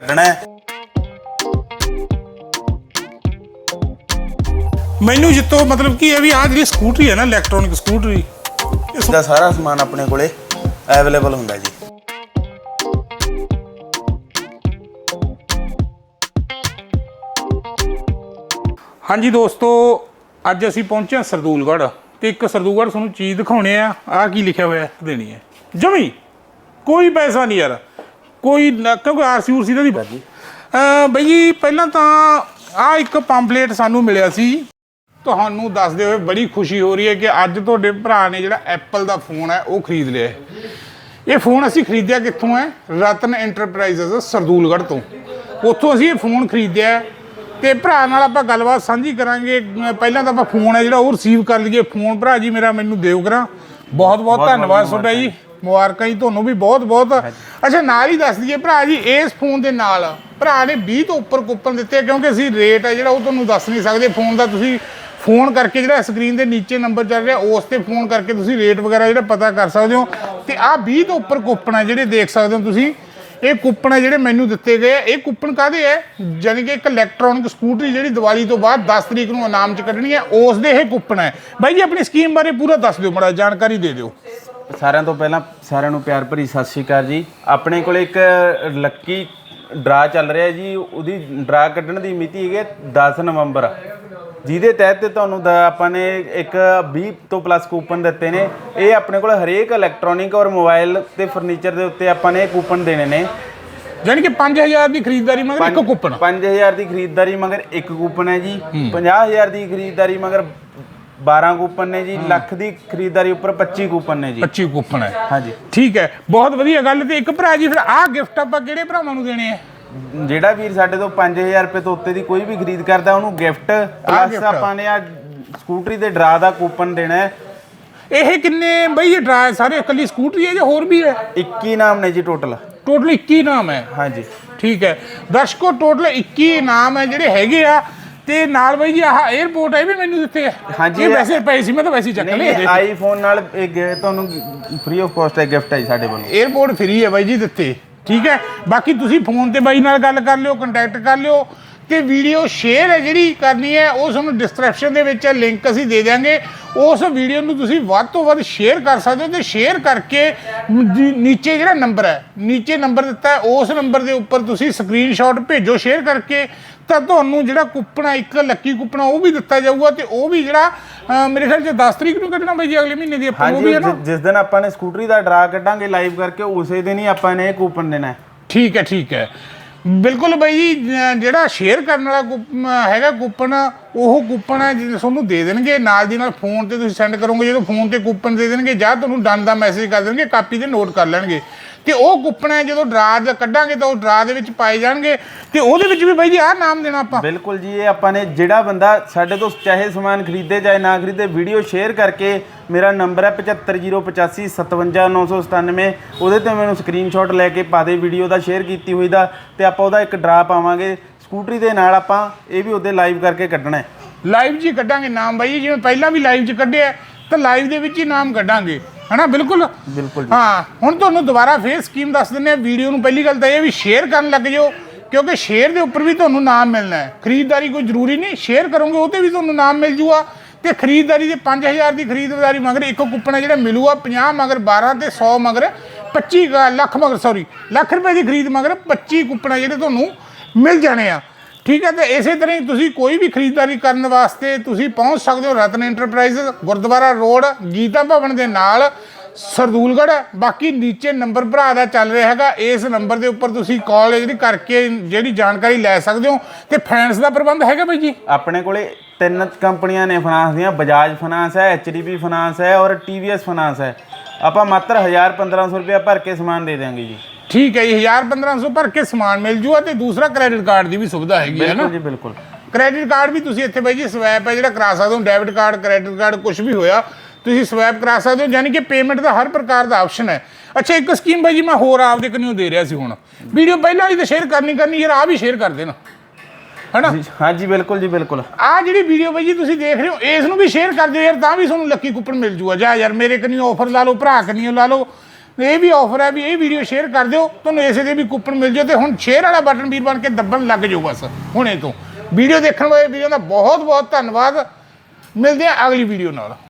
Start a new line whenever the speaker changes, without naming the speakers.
ਕੱਢਣਾ ਹੈ।
ਮੈਨੂੰ ਜਿੱਤੋਂ ਮਤਲਬ ਕੀ ਹੈ ਵੀ ਆਹ ਜਿਹੜੀ ਸਕੂਟਰੀ ਹੈ ਨਾ ਇਲੈਕਟ੍ਰੋਨਿਕ ਸਕੂਟਰੀ
ਇਸ ਦਾ ਸਾਰਾ ਸਮਾਨ ਆਪਣੇ ਕੋਲੇ ਅਵੇਲੇਬਲ ਹੁੰਦਾ ਜੀ।
ਹਾਂਜੀ ਦੋਸਤੋ ਅੱਜ ਅਸੀਂ ਪਹੁੰਚੇ ਹਾਂ ਸਰਦੂਲਗੜ੍ਹ ਤੇ ਇੱਕ ਸਰਦੂਲਗੜ੍ਹ ਤੁਹਾਨੂੰ ਚੀਜ਼ ਦਿਖਾਉਣੇ ਆ। ਆਹ ਕੀ ਲਿਖਿਆ ਹੋਇਆ? ਦੇਣੀ ਹੈ। ਜਮੀ ਕੋਈ ਪੈਸਾ ਨਹੀਂ ਯਾਰ। ਕੋਈ ਨਾ- ਕਿਉਂਕਿ ਆਰਸੀ ਉਰਸੀ ਦਾ ਨਹੀਂ ਅਹ ਬਈ ਜੀ ਪਹਿਲਾਂ ਤਾਂ ਆਹ ਇੱਕ ਪੰਪਲੇਟ ਸਾਨੂੰ ਮਿਲਿਆ ਸੀ। ਤੁਹਾਨੂੰ ਦੱਸਦੇ ਹੋਏ ਬੜੀ ਖੁਸ਼ੀ ਹੋ ਰਹੀ ਹੈ ਕਿ ਅੱਜ ਤੁਹਾਡੇ ਭਰਾ ਨੇ ਜਿਹੜਾ ਐਪਲ ਦਾ ਫੋਨ ਹੈ ਉਹ ਖਰੀਦ ਲਿਆ ਹੈ। ਇਹ ਫੋਨ ਅਸੀਂ ਖਰੀਦਿਆ ਕਿੱਥੋਂ ਹੈ? ਰਤਨ ਐਂਟਰਪ੍ਰਾਈਜ਼ਸ ਸਰਦੂਲਗੜ੍ਹ ਤੋਂ। ਉੱਥੋਂ ਅਸੀਂ ਇਹ ਫੋਨ ਖਰੀਦਿਆ ਹੈ। ਤੇ ਭਰਾ ਨਾਲ ਆਪਾਂ ਗੱਲਬਾਤ ਸਾਂਝੀ ਕਰਾਂਗੇ। ਅਮ ਪਹਿਲਾਂ ਤਾਂ ਆਪਾਂ ਫੋਨ ਹੈ ਜਿਹੜਾ ਉਹ ਰਿਸੀਵ ਕਰ ਲਈਏ। ਫੋਨ ਭਰਾ ਜੀ ਮੇਰਾ ਮੈਨੂੰ ਦਿਓ ਕਰਾਂ। ਬਹੁਤ ਬਹੁਤ ਧੰਨਵਾਦ ਤੁਹਾਡਾ ਜੀ। ਮੁਬਾਰਕਾਂ ਜੀ ਤੁਹਾਨੂੰ ਵੀ ਬਹੁਤ ਬਹੁਤ। ਅੱਛਾ ਨਾਲ ਹੀ ਦੱਸ ਦਈਏ ਭਰਾ ਜੀ ਇਸ ਫੋਨ ਦੇ ਨਾਲ ਭਰਾ ਨੇ 20 ਤੋਂ ਉੱਪਰ ਕੂਪਨ ਦਿੱਤੇ ਆ, ਕਿਉਂਕਿ ਅਸੀਂ ਰੇਟ ਹੈ ਜਿਹੜਾ ਉਹ ਤੁਹਾਨੂੰ ਦੱਸ ਨਹੀਂ ਸਕਦੇ। ਫੋਨ ਦਾ ਤੁਸੀਂ ਫੋਨ ਕਰਕੇ ਜਿਹੜਾ ਸਕਰੀਨ ਦੇ ਨੀਚੇ ਨੰਬਰ ਚੱਲ ਰਿਹਾ ਉਸ ਤੇ ਫੋਨ ਕਰਕੇ ਤੁਸੀਂ ਰੇਟ ਵਗੈਰਾ ਜਿਹੜਾ ਪਤਾ ਕਰ ਸਕਦੇ ਹੋ। ਤੇ ਆਹ 20 ਤੋਂ ਉੱਪਰ ਕੂਪਨ ਹੈ ਜਿਹੜੇ ਦੇਖ ਸਕਦੇ ਹੋ ਤੁਸੀਂ। ਇਹ ਕੂਪਨ ਹੈ ਜਿਹੜੇ ਮੈਨੂੰ ਦਿੱਤੇ ਗਏ ਆ, ਇਹ ਕੂਪਨ ਕਾਦੇ ਹੈ ਯਾਨੀ ਕਿ ਇੱਕ ਇਲੈਕਟ੍ਰੋਨਿਕ ਸਕੂਟਰੀ ਜਿਹੜੀ ਦੀਵਾਲੀ ਤੋਂ ਬਾਅਦ 10 ਤਰੀਕ ਨੂੰ ਇਨਾਮ ਚ ਕੱਢਣੀ ਹੈ ਉਸ ਦੇ ਇਹ ਕੂਪਨ ਹੈ ਬਾਈ ਜੀ ਆਪਣੀ ਸਕੀਮ ਬਾਰੇ ਪੂਰਾ ਦੱਸ ਦਿਓ ਮੜਾ ਜਾਣਕਾਰੀ ਦੇ ਦਿਓ।
ਸਾਰਿਆਂ ਤੋਂ ਪਹਿਲਾਂ ਸਾਰਿਆਂ ਨੂੰ ਪਿਆਰ ਭਰੀ ਸਤਿ ਸ਼੍ਰੀ ਅਕਾਲ ਜੀ। ਆਪਣੇ ਕੋਲ ਇੱਕ ਲੱਕੀ ਡਰਾ ਚੱਲ ਰਿਹਾ ਜੀ ਉਹਦੀ ਡਰਾ ਕੱਢਣ ਦੀ ਮਿਤੀ ਹੈਗੀ ਹੈ 10 ਨਵੰਬਰ। ਜਿਹਦੇ ਤਹਿਤ ਤੇ ਤੁਹਾਨੂੰ ਦਾ ਆਪਾਂ ਨੇ ਇੱਕ 20 ਤੋਂ ਪਲੱਸ ਕੂਪਨ ਦਿੱਤੇ ਨੇ। ਇਹ ਆਪਣੇ ਕੋਲ ਹਰੇਕ ਇਲੈਕਟ੍ਰੋਨਿਕ ਔਰ ਮੋਬਾਈਲ ਤੇ ਫਰਨੀਚਰ ਦੇ ਉੱਤੇ ਆਪਾਂ ਨੇ ਕੂਪਨ ਦੇਣੇ ਨੇ।
ਯਾਨੀ ਕਿ 5000 ਦੀ ਖਰੀਦਦਾਰੀ ਮਗਰ ਇੱਕ ਕੂਪਨ
5000 ਦੀ ਖਰੀਦਦਾਰੀ ਮਗਰ ਇੱਕ ਕੂਪਨ ਹੈ ਜੀ। 50000 ਦੀ ਖਰੀਦਦਾਰੀ ਮਗਰ 12 ਕੂਪਨ ਨੇ ਜੀ ਲੱਖ ਦੀ ਖਰੀਦਦਾਰੀ ਉੱਪਰ 25 ਕੂਪਨ ਨੇ ਜੀ।
25 ਕੂਪਨ ਹੈ।
ਹਾਂਜੀ।
ਠੀਕ ਹੈ ਬਹੁਤ ਵਧੀਆ ਗੱਲ ਤੇ ਇੱਕ ਭਰਾ ਜੀ ਫਿਰ ਆਹ ਗਿਫਟ ਆਪਾਂ ਕਿਹੜੇ ਭਰਾਵਾਂ ਨੂੰ ਦੇਣੇ ਆ?
ਜਿਹੜਾ ਵੀਰ ਸਾਡੇ ਤੋਂ 5000 ਰੁਪਏ ਤੋਂ ਉੱਤੇ ਦੀ ਕੋਈ ਵੀ ਖਰੀਦ ਕਰਦਾ ਉਹਨੂੰ ਗਿਫਟ ਪਲੱਸ। ਆਪਾਂ ਨੇ ਆ ਸਕੂਟਰੀ ਦੇ ਡਰਾ ਦਾ ਕੂਪਨ ਦੇਣਾ ਹੈ।
ਇਹ ਕਿੰਨੇ ਬਈ ਇਹ ਡਰਾ ਸਾਰੇ ਇਕੱਲੀ ਸਕੂਟਰੀ ਹੈ ਜਾਂ ਹੋਰ ਵੀ ਹੈ?
21 ਨਾਮ ਨੇ ਜੀ ਟੋਟਲ
ਟੋਟਲ 21 ਨਾਮ ਹੈ।
ਹਾਂਜੀ।
ਠੀਕ ਹੈ। ਦਰਸ਼ਕੋ ਟੋਟਲ 21 ਇਨਾਮ ਹੈ ਜਿਹੜੇ ਹੈਗੇ ਆ। ਤੇ ਨਾਲ ਬਾਈ ਜੀ ਆਹ 에어ਪੋਰਟ ਇਹ ਵੀ ਮੈਨੂੰ ਦਿੱਤੇ ਆ।
ਹਾਂਜੀ,
ਇਹ ਵੈਸੇ ਪਏ ਸੀ ਮੈਂ ਤਾਂ ਵੈਸੇ ਚੱਕ
ਨਹੀਂ
ਲਏ
ਨਹੀਂ ਆਈਫੋਨ ਨਾਲ ਇਹ ਗ- ਤੁਹਾਨੂੰ ਫ੍ਰੀ ਆਫ ਕਾਸਟ ਹੈ ਗਿਫਟ ਹੈ ਸਾਡੇ ਵੱਲੋਂ।
에어ਪੋਰਟ ਫ੍ਰੀ ਹੈ ਬਾਈ ਜੀ ਦਿੱਤੇ ਠੀਕ ਹੈ? ਬਾਕੀ ਤੁਸੀਂ ਫੋਨ ਤੇ ਬਾਈ ਨਾਲ ਗੱਲ ਕਰ ਲਿਓ ਕੰਟੈਕਟ ਕਰ ਲਿਓ। ਤੇ ਵੀਡੀਓ ਸ਼ੇਅਰ ਹੈ ਜਿਹੜੀ ਕਰਨੀ ਹੈ ਉਹ ਤੁਹਾਨੂੰ ਡਿਸਕ੍ਰਿਪਸ਼ਨ ਦੇ ਵਿੱਚ ਲਿੰਕ ਅਸੀਂ ਦੇ ਦਿਆਂਗੇ। ਉਸ ਵੀਡੀਓ ਨੂੰ ਤੁਸੀਂ ਵੱਧ ਤੋਂ ਵੱਧ ਸ਼ੇਅਰ ਕਰ ਸਕਦੇ ਹੋ ਤੇ ਸ਼ੇਅਰ ਕਰਕੇ ਨੀਚੇ ਜਿਹੜਾ ਨੰਬਰ ਹੈ ਨੀਚੇ ਨੰਬਰ ਦਿੱਤਾ ਹੈ ਉਸ ਨੰਬਰ ਦੇ ਉੱਪਰ ਤੁਸੀਂ ਸਕਰੀਨਸ਼ਾਟ ਭੇਜੋ ਸ਼ੇਅਰ ਕਰਕੇ ਤਾਂ ਤੁਹਾਨੂੰ ਜਿਹੜਾ ਕੂਪਨ ਹੈ ਇੱਕ ਲੱਕੀ ਕੂਪਨ ਉਹ ਵੀ ਦਿੱਤਾ ਜਾਊਗਾ ਤੇ ਉਹ ਵੀ ਜਿਹੜਾ ਮੇਰੇ ਖਿਆਲ ਚ 10 ਤਰੀਕ ਨੂੰ ਕੱਢਣਾ ਬਾਈ ਜੀ ਅਗਲੇ ਮਹੀਨੇ ਦੀ ਆਪਾਂ ਉਹ ਵੀ ਹੈ ਨਾ।
ਜਿਸ ਦਿਨ ਆਪਾਂ ਨੇ ਸਕੂਟਰੀ ਦਾ ਡਰਾ ਕੱਢਾਂਗੇ ਲਾਈਵ ਕਰਕੇ ਉਸੇ ਦਿਨ ਹੀ ਆਪਾਂ ਨੇ ਇਹ ਕੂਪਨ ਦੇਣਾ ਹੈ।
ਠੀਕ ਹੈ ਠੀਕ ਹੈ। ਬਿਲਕੁਲ ਬਾਈ ਜੀ ਜ- ਜਿਹੜਾ ਸ਼ੇਅਰ ਕਰਨ ਵਾਲਾ ਕੂਪ- ਹੈਗਾ ਕੂਪਨ, ਉਹ ਕੂਪਨ ਹੈ ਜਿਹੜਾ ਤੁਹਾਨੂੰ ਦੇ ਦੇਣਗੇ। ਨਾਲ ਦੀ ਨਾਲ ਫੋਨ ਤੇ ਤੁਸੀਂ ਸੈਂਡ ਕਰੋਗੇ, ਜਦੋਂ ਫੋਨ ਤੇ ਕੂਪਨ ਦੇ ਦੇਣਗੇ ਜਾਂ ਤੁਹਾਨੂੰ ਡਨ ਦਾ ਮੈਸੇਜ ਕਰ ਦੇਣਗੇ ਕਾਪੀ ਤੇ ਨੋਟ ਕਰ ਲੈਣਗੇ। ਤੇ ਉਹ ਹੈ ਜਦੋਂ ਡਰਾ ਦਾ ਕੱਢਾਂਗੇ ਤਾਂ ਉਹ ਡਰਾ ਦੇ ਵਿੱਚ ਪਾਏ ਜਾਣਗੇ ਤੇ ਉਹਦੇ ਵਿੱਚ ਵੀ ਬਾਈ ਜੀ ਆਹ ਨਾਮ ਦੇਣਾ ਆਪਾਂ।
ਬਿਲਕੁਲ ਜੀ ਇਹ ਆਪਾਂ ਨੇ ਜਿਹੜਾ ਬੰਦਾ ਸਾਡੇ ਤੋਂ ਚਾਹੇ ਸਮਾਨ ਖਰੀਦੇ ਚਾਹੇ ਨਾ ਖਰੀਦੇ ਵੀਡੀਓ ਸ਼ੇਅਰ ਕਰਕੇ ਮੇਰਾ ਨੰਬਰ ਹੈ 7508557997 ਉਹਦੇ ਤੇ ਮੈਨੂੰ ਸਕਰੀਨਸ਼ਾਟ ਲੈ ਕੇ ਪਾ ਦੇ ਵੀਡੀਓ ਦਾ ਸ਼ੇਅਰ ਕੀਤੀ ਹੋਈ ਦਾ ਤੇ ਆਪਾਂ ਉਹਦਾ ਇੱਕ ਡਰਾ ਪਾਵਾਂਗੇ। ਸਕੂਟਰੀ ਦੇ ਨਾਲ ਆਪਾਂ ਇਹ ਵੀ ਉਹਦੇ ਲਾਈਵ ਕਰਕੇ ਕੱਢਣਾ ਹੈ।
ਲਾਈਵ ਹੀ ਕੱਢਾਂਗੇ ਨਾਮ ਬਾਈ ਜੀ, ਜਿਵੇਂ ਪਹਿਲਾਂ ਵੀ ਲਾਈਵ 'ਚ ਕੱਢਿਆ ਤਾਂ ਲਾਈਵ ਦੇ ਵਿੱਚ ਹੀ ਨਾਮ ਕੱਢਾਂਗੇ। ਹਨਾ ਬਿਲਕੁਲ?
ਬਿਲਕੁਲ।
ਹਾਂ ਹੁਣ ਤੁਹਾਨੂੰ ਦੁਬਾਰਾ ਫੇਰ ਸਕੀਮ ਦੱਸ ਦਿੰਦੇ ਆ ਵੀਡੀਓ ਨੂੰ ਪਹਿਲੀ ਗੱਲ ਤਾਂ ਇਹ ਵੀ ਸ਼ੇਅਰ ਕਰਨ ਲੱਗ ਜਾਓ ਕਿਉਂਕਿ ਸ਼ੇਅਰ ਦੇ ਉੱਪਰ ਵੀ ਤੁਹਾਨੂੰ ਨਾਮ ਮਿਲਣਾ ਹੈ। ਖਰੀਦਦਾਰੀ ਕੋਈ ਜ਼ਰੂਰੀ ਨਹੀਂ ਸ਼ੇਅਰ ਕਰੋਗੇ ਉਹ ਤੇ ਵੀ ਤੁਹਾਨੂੰ ਨਾਮ ਮਿਲ ਜੂਗਾ। ਤੇ ਖਰੀਦਦਾਰੀ ਦੇ 5000 ਦੀ ਖਰੀਦਦਾਰੀ ਮਗਰ ਇੱਕ ਕੂਪਨ ਹੈ ਜਿਹੜਾ ਮਿਲੂਗਾ 50 ਮਗਰ 12 ਤੇ 100 ਮਗਰ 25 ਗ- ਲੱਖ ਮਗਰ ਸੌਰੀ ਲੱਖ ਰੁਪਏ ਦੀ ਖਰੀਦ ਮਗਰ 25 ਕੂਪਨ ਜਿਹੜੇ ਤੁਹਾਨੂੰ ਮਿਲ ਜਾਣੇ ਆ। ਠੀਕ ਹੈ, ਤੇ ਇਸੇ ਤਰ੍ਹਾਂ ਹੀ ਤੁਸੀਂ ਕੋਈ ਵੀ ਖਰੀਦਦਾਰੀ ਕਰਨ ਵਾਸਤੇ ਤੁਸੀਂ ਪਹੁੰਚ ਸਕਦੇ ਹੋ ਰਤਨ ਇੰਟਰਪ੍ਰਾਈਜ਼ ਗੁਰਦੁਆਰਾ ਰੋਡ, ਗੀਤਾ ਭਵਨ ਦੇ ਨਾਲ। ਸਰਦੂਲਗੜ੍ਹ ਬਾਕੀ ਨੀਚੇ ਨੰਬਰ ਭਰਾ ਦਾ ਚੱਲ ਰਿਹਾ ਹੈਗਾ। ਇਸ ਨੰਬਰ ਦੇ ਉੱਪਰ ਤੁਸੀਂ ਕਾਲ ਜਿਹੜੀ ਕਰਕੇ ਜਿਹੜੀ ਜਾਣਕਾਰੀ ਲੈ ਸਕਦੇ ਹੋ। ਤੇ ਫਾਈਨੈਂਸ ਦਾ ਪ੍ਰਬੰਧ ਹੈਗਾ ਬਾਈ ਜੀ?
ਆਪਣੇ ਕੋਲੇ ਤਿੰਨ ਕੰਪਨੀਆਂ ਨੇ ਫਾਈਨਾਂਸ ਦੀਆਂ। ਬਜਾਜ ਫਾਈਨਾਂਸ ਹੈ ਐਚਡੀਬੀ ਫਾਈਨਾਂਸ ਹੈ ਔਰ ਟੀਵੀਐਸ ਫਾਈਨਾਂਸ ਹੈ। ਆਪਾਂ ਮਾਤਰ 1000 1500 ਰੁਪਏ ਭਰ ਕੇ ਸਮਾਨ ਦੇ ਦਿਆਂਗੇ ਜੀ।
ਠੀਕ ਹੈ ਜੀ 1000 1500 ਭਰ ਕੇ ਸਮਾਨ ਮਿਲ ਜੂਗਾ ਤੇ ਦੂਸਰਾ ਕ੍ਰੈਡਿਟ ਕਾਰਡ ਦੀ ਵੀ ਸੁਵਿਧਾ ਹੈਗੀ ਹੈ ਨਾ।
ਬਿਲਕੁਲ ਜੀ ਬਿਲਕੁਲ।
ਕ੍ਰੈਡਿਟ ਕਾਰਡ ਵੀ ਤੁਸੀਂ ਇੱਥੇ ਬਾਈ ਜੀ ਸਵੈਪ ਹੈ ਜਿਹੜਾ ਕਰਾ ਸਕਦੇ ਹੋ ਡੈਬਿਟ ਕਾਰਡ ਕ੍ਰੈਡਿਟ ਕਾਰਡ ਕੁਝ ਵੀ ਹੋਇਆ ਤੁਸੀਂ ਸਵੈਪ ਕਰਾ ਸਕਦੇ ਹੋ ਯਾਨੀ ਕਿ ਪੇਮੈਂਟ ਦਾ ਹਰ ਪ੍ਰਕਾਰ ਦਾ ਆਪਸ਼ਨ ਹੈ। ਅੱਛਾ ਇੱਕ ਸਕੀਮ ਬਾਈ ਜੀ ਮੈਂ ਹੋਰ ਆਪਦੇ ਕਨਿਓ ਦੇ ਰਿਹਾ ਸੀ ਹੁਣ। ਵੀਡੀਓ ਪਹਿਲਾਂ ਵਾਲੀ ਤਾਂ ਸ਼ੇਅਰ ਕਰਨੀ ਕਰਨੀ ਯਾਰ ਆ ਵੀ ਸ਼ੇਅਰ ਕਰ ਦੇਣਾ। ਹੈਨਾ?
ਜੀ, ਹਾਂਜੀ ਬਿਲਕੁਲ ਜੀ ਬਿਲਕੁਲ।
ਆ ਜਿਹੜੀ ਵੀਡੀਓ ਬਾਈ ਜੀ ਤੁਸੀਂ ਦੇਖ ਰਹੇ ਹੋ ਇਸ ਨੂੰ ਵੀ ਸ਼ੇਅਰ ਕਰ ਦਿਓ ਯਾਰ ਤਾਂ ਵੀ ਤੁਹਾਨੂੰ ਲੱਕੀ ਕੂਪਨ ਮਿਲ ਜੂਗਾ। ਜਾ ਯਾਰ ਮੇਰੇ ਕਨਿਓ ਆਫਰ ਲਾ ਲਓ ਭਰਾ ਕਨਿਓ ਲਾ ਲਓ ਇਹ ਵੀ ਆਫਰ ਹੈ ਵੀ ਇਹ ਵੀਡੀਓ ਸ਼ੇਅਰ ਕਰ ਦਿਓ, ਤੁਹਾਨੂੰ ਇਸੇ ਦੇ ਵੀ ਕੂਪਨ ਮਿਲ ਜਾਓ ਤੇ ਹੁਣ ਸ਼ੇਅਰ ਵਾਲਾ ਬਟਨ ਵੀਰ ਬਣ ਕੇ ਦੱਬਣ ਲੱਗ ਜਾਓ ਬਸ, ਹੁਣੇ ਤੋਂ। ਵੀਡੀਓ ਦੇਖਣ ਵਾਲੇ ਵੀਡੀਓ ਦਾ ਬਹੁਤ ਬਹੁਤ ਧੰਨਵਾਦ। ਮਿਲਦੇ ਆ ਅਗਲੀ ਵੀਡੀਓ ਨਾਲ।